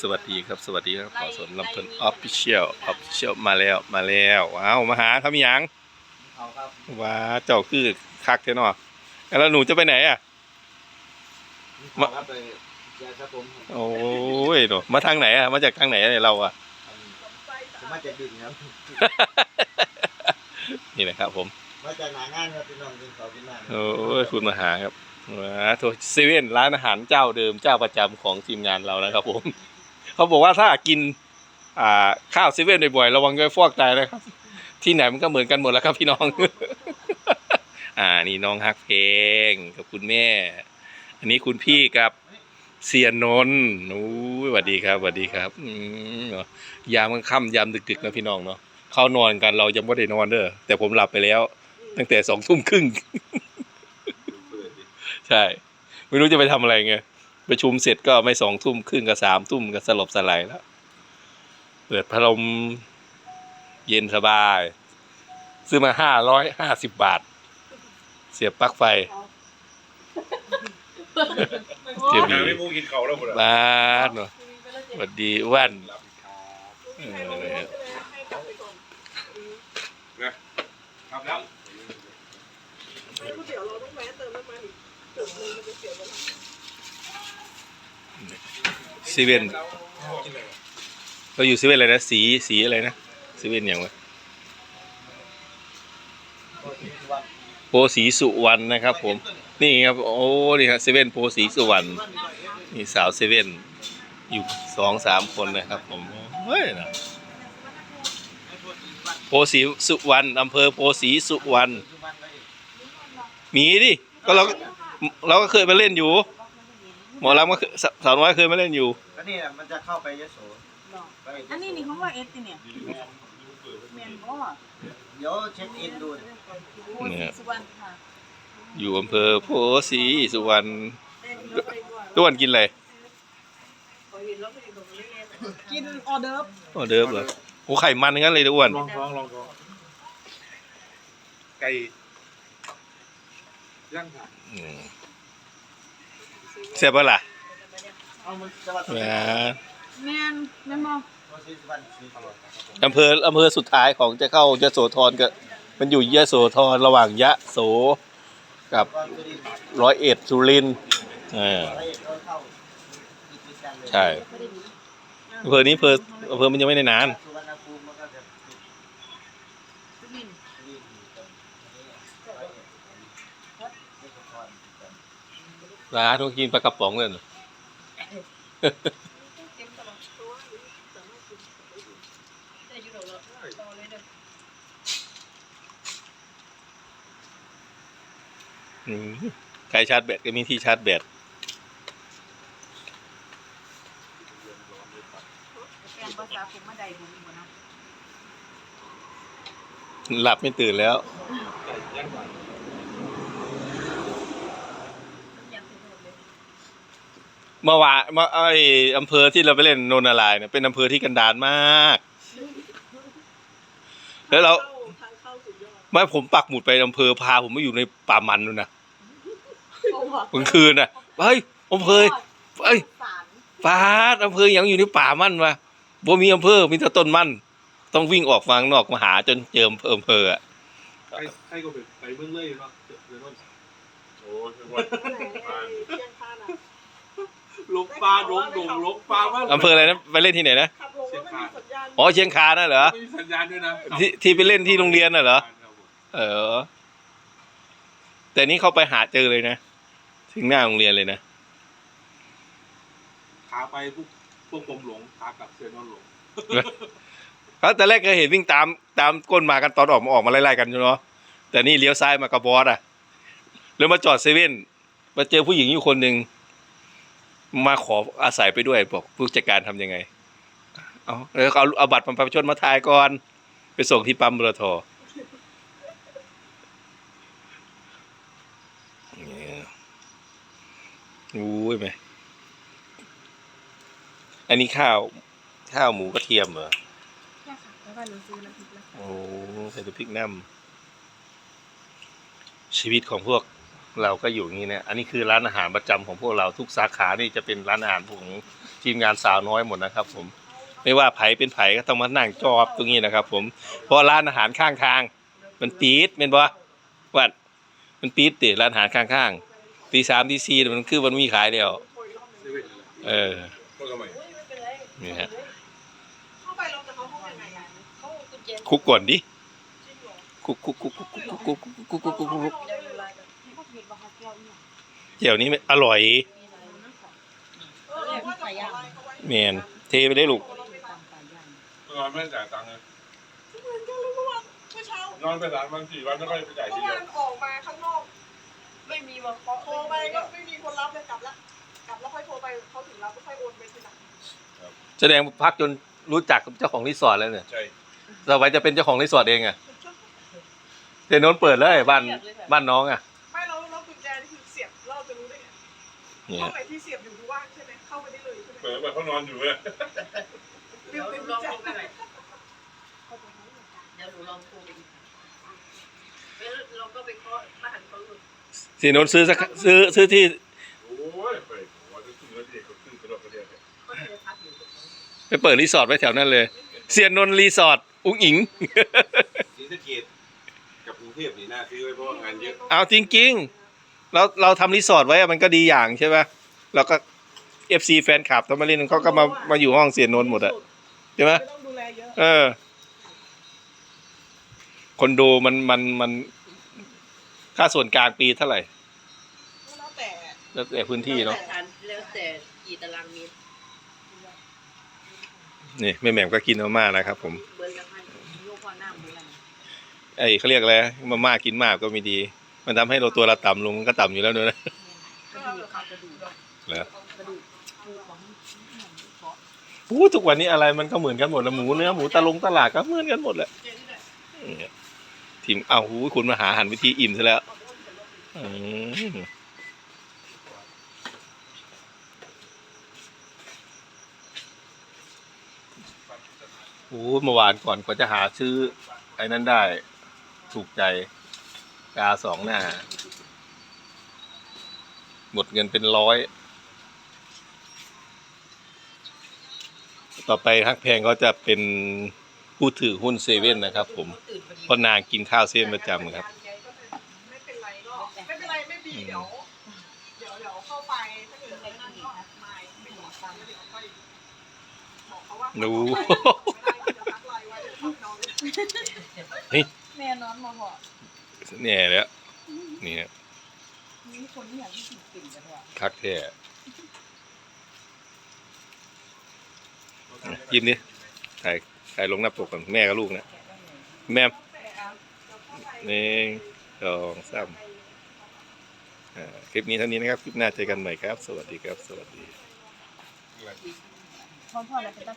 สวัสดีครับ สวัสดีครับขอสนลำเพลินออฟฟิเชียลออฟฟิเชียลมาแล้วมาแล้วว้าวมาหาครับมีหยังเอาครับว้าเจ้าคือคักแท้เนาะแล้วหนูจะไปไหนอะมาเอาครับไปยาสระผมครับโอ้ยหนูมาทางไหนอะมาจากทางไหนเนี่ยเราอะผมมาจากดินครับนี่นะครับผมมาจากหนางานครับพี่น้องกินข้าวกินน้ำโอ้ยคุณมาหาครับว้า โทเซเว่นร้านอาหารเจ้าเดิมเจ้าประจำของทีมงานเรานะครับผม เขาบอกว่าถ้ากิน อ่าข้าวเซเว่นบ่อยๆระวังจะฟอกไตนะครับ ที่ไหนมันก็เหมือนกันหมดแล้วครับพี่น้อง อ่านี่น้องฮักเพลงกับคุณแม่ อันนี้คุณพี่กับเสียนนท์โอ้สวัสดีครับสวัสดีครับอืมเนาะยามค่ำยามดึกๆนะพี่น้องเนาะเข้านอนกันเรายังไม่ได้นอนเด้อแต่ผมหลับไปแล้ว ตั้งแต่สองทุ่มครึ่ง ใช่ ไม่รู้จะไปทำอะไรไงประชุมเสร็จก็ไม่สองทุ่มครึ่งก็สามทุ่มก็สลบสลายแล้ว เปิดพัดลมเย็นสบาย ซื้อมาห้าร้อยห้าสิบบาท เสียบปลั๊กไฟเจ็บหาไม่มูกินเขาแล้วหมดบ้านเนาะสวัสดีอ้วันเออครับแล้วก๋วยเตี๋ยวเราต้องแวะเติมน้ำมันอีก เซีเว่นเราอยู่ซีเว่นอะไรนะ สีสีอะไรนะซีเว่นอย่างวะโพสีสุวรรณนะครับ ผม นี่ครับ โอ้ นี่ครับเซเว่นโพสีสุวรรณนี่สาวเซเว่นอยู่สองสามคนนะครับ ผมเฮ้ยนะโพสีสุวรรณอำเภอโพสีสุวรรณมีดิ ก็เรา เราก็เคยมาเล่นอยู่ หมอลำก็เคยสสาวน้อยเคยมาเล่นอยู่ ก็นี่แหละมันจะเข้าไปยโสไปยโสอันนี้นี่ของว่าเอสเนี่ยเมียนบ่เดี๋ยวเช็คอินดูโอ้ยสุวรรณค่ะอยู่อำเภอโพสีสุวรรณทุกวันกินอะไรกินออเดิร์ฟโอ้เดิมเหรอโอ้ไข่มันงั้นเลยทุกวันลองท้องลองท้องไก่ย่างผักอืม เสียบปะล่ะเอามันจังหวัดสุแหมรินทร์แม่นแม่นบ่โพสีสุวรรณสีอร่อยครับผมอำเภออำเภอสุดท้ายของจะเข้ายะโสธรก็มันอยู่ยะโสธรระหว่างยะโสกับก่อนสุรินทร์ร้อยเอ็ดสุรินทร์เออร้อยเอ็ดร้อยเข้าติดๆกันเลยใช่อำเภอนี้อำเภออำเภอมันยังไม่ได้นาน ร้านต้องกินปลากระป๋องเลยเหรอเต็มตลอดตัวหรือสามารถกินได้อยู่ดอกละต่อเลยเด้ออืมใครชาร์จแบตก็มีที่ชาร์จแบตแกงภาษาผมมาได้บ่มีบ่นะหลับไม่ตื่นแล้ว ไก่ย่างผัก อยากสิโดดเลย เมื่อวานเมื่อไออำเภอที่เราไปเล่นโนนนารายณ์เนี่ยเป็นอำเภอที่กันดารมาก แล้วเราทางเข้าสุดยอดไม่ผมปักหมุดไปอำเภอพาผมมาอยู่ในป่ามันนู่นนะโอ้โหกลางคืนน่ะเฮ้ยอำเภอเฮ้ยสารป่าดอำเภอยังอยู่ในป่ามันวะบ่มีอำเภอมีแต่ต้นมัน ต้องวิ่งออกฟังนอกมาหาจนเจออำเภออำเภออะไก่ไก่ก็เป็นไก่เบื้องเลยเนาะเดี๋ยวนั่นโอ้ยวันเชียงคานอะ ลกปลาลงดงลกปลาบ้างอำเภออะไรนะไปเล่นที่ไหนนะขับลงแล้วไม่มีสัญญาณอ๋อเชียงคานน่ะเหรอไม่มีสัญญาณด้วยนะที่ที่ไปเล่นที่โรงเรียนน่ะเหรอเออ แต่นี้เขาไปหาเจอเลยนะถึงหน้าโรงเรียนเลยนะขาไปพวกพวกผมหลงขากลับเซนอนหลงเขาแต่แรกก็เห็นวิ่งตามตามก้นมากันตอนออกมาออกมาไล่ๆกันอยู่เนาะแต่นี่เลี้ยวซ้ายมากระบอสอะแล้วมาจอดเซเว่นมาเจอผู้หญิงอยู่คนหนึ่ง มาขออาศัยไปด้วยบอกผู้จัดการทำยังไง เอาแล้วเอาเอาบัตรประชาชนมาถ่ายก่อน ไปส่งที่ปั๊มบลทเนี่ยอุ้ยไหม อันนี้ข้าว ข้าวหมูกระเทียมเหรอใช่ค่ะแล้วก็หนูซื้อน้ำพริกแล้วโอ้ใส่ตัวพริกน้ำชีวิตของพวก เราก็อยู่อย่างนี้เนี่ยอันนี้คือร้านอาหารประจำของพวกเราทุกสาขานี่จะเป็นร้านอาหารของทีมงานสาวน้อยหมดนะครับ ผม ไม่ว่าไผเป็นไผก็ต้องมานั่งจอบตรงนี้นะครับ ผมเพราะร้านอาหารข้างทาง มันตีดเป็นบ่วัดมันตีดติร้านอาหารข้างๆตีสามตีสี่มันคือมันมีขายเดียวโทรอีกรอบหนึ่งเซเว่นนั่นแหละเออก็ทำไมนี่ฮะเข้าไปเราจะเข้าห้องยังไงอะเขากุญแจคุกก่อนดิจริงเหรอคุกคุกคุกคุกคุกคุกคุกคุกคุกคุกคุก เห็นว่าเขาแก้วเนี่ยเดี๋ยวนี้อร่อยมีอะไรนั่นก่อนเออว่าจะขออะไรเขาไว้แมนเทไปได้ลูกเราไปตามป่าย่างนอนไม่จ่ายตังค์เลยเหมือนกันเลยเมื่อวานเมื่อเช้านอนไปร้านบางสี่วันไม่ค่อยไปจ่ายเมื่ทีอเดียวาวนออกมาข้างนอก ไม่มีมาเคาะโทรไปก็ไม่มีคนรับเลยกลับละกลับแล้วค่อยโทรไปเขาถึงรับก็ค่อยโอนไปทีหลังแสดงพักจนรู้จักกับเจ้าของรีสอร์ทแล้วเนี่ยใช่ต่อไปจะเป็นเจ้าของรีสอร์ทเองอะเจนนท์เปิดเลยบ้านบ้านน้องอะ เนี่ยห้องไหนที่เสียบอยู่ดูว่างใช่ไหมเข้าไปได้เลยใช่ไหมเปิดไปเขานอนอยู่เลยเดี๋ยวเป็นลกุอญงแจโทรไปหน่อยเดี๋ยวหนูลองโทรไปดูแล้วเราก็ไปเคาะบ้านเขาดูเจนนท์ซื้อสักซื้อซื้อที่โอ้ยไปว่าจะซื้อแล้วเด็กเขาซื้อกระโดดกระเดียดเลยเขาจะพักอยู่ตรงนั้นไปเปิดรีสอร์ทไว้แถวนั้นเลยเซียนนนท์รีสอร์ทอุ้งอิง ศรีสะเกดกับกรุงเทพนี่น่าซื้อไว้เพราะว่างานเยอะ เอาจริงๆ เราเราทำรีสอร์ทไว้อะมันก็ดีอย่างใช่ไหมแล้วก็เอฟซีแฟนคลับทำมาเล่นเขาก็มามาอยู่ห้องเสียนนท์หมดอะใช่ไหมไม่ต้องดูแลเยอะเออ คนดูมันมันมันค่าส่วนกลางปีเท่าไหร่แล้วแต่แล้วแต่พื้นที่เนาะแล้วแต่ฐแล้วแต่กี่ตารางเมตรนี่แม่แหม่มก็กินมาม่านะครับผมเหมือนกับให้ลูกพ่อหน้าเหมือนกันไอ้เขาเรียกอะไรมาม่ากินมากก็ไม่ดี มันทำให้เราตัวเราต่ำลงมันก็ต่ำอยู่แล้วด้วยนะกระดูกครับกระดูกเหรอกระดูกปูของเคาะอู้ทุกวันนี้อะไรมันก็เหมือนกันหมดแล้วหมูเนื้อหมูตะลงตลาดก็เหมือนกันหมดแหละเจ๊นี่แหละเนี่ยทีมอ้าวหูคุณมาหาหันวิธีอิ่มซะแล้วอืมโอ้เมื่อวานก่อนกว่าจะหาซื้อไอ้นั้นได้ ถูกใจ กาสองหน้า หมดเงินเป็นร้อย ต่อไปฮักแพงก็จะเป็นผู้ถือหุ้นเซเว่นนะครับผมตื่นพอดีเพราะนางกินข้าวเส้นประจำครับ ไม่เป็นไรก็ไม่เป็นไรไม่บีเดี๋ยวเดี๋ยวเดี๋ยวเข้าไปถ้าเกิดอะไรนั่นก็ไม่ไม่บอกตามเดี๋ยวค่อยบอกเขาว่าหนูไม่ได้เดี๋ยวทักไลน์ไว้เดี๋ยวทักน้องแม่นอนมาบอ กเนี่ยแล้วเนี่ยมีคนที่อยากที่กินกินกันว่ะคักแท้ยิ้มดิถ่ายถ่ายลงหน้าปกก่อนแม่กับลูกนะแม่หนึ่งสองสามคลิปนี้เท่านี้นะครับ คลิปหน้าเจอกันใหม่ครับ สวัสดีครับ สวัสดีพ่อพ่อแล้วเป็นตา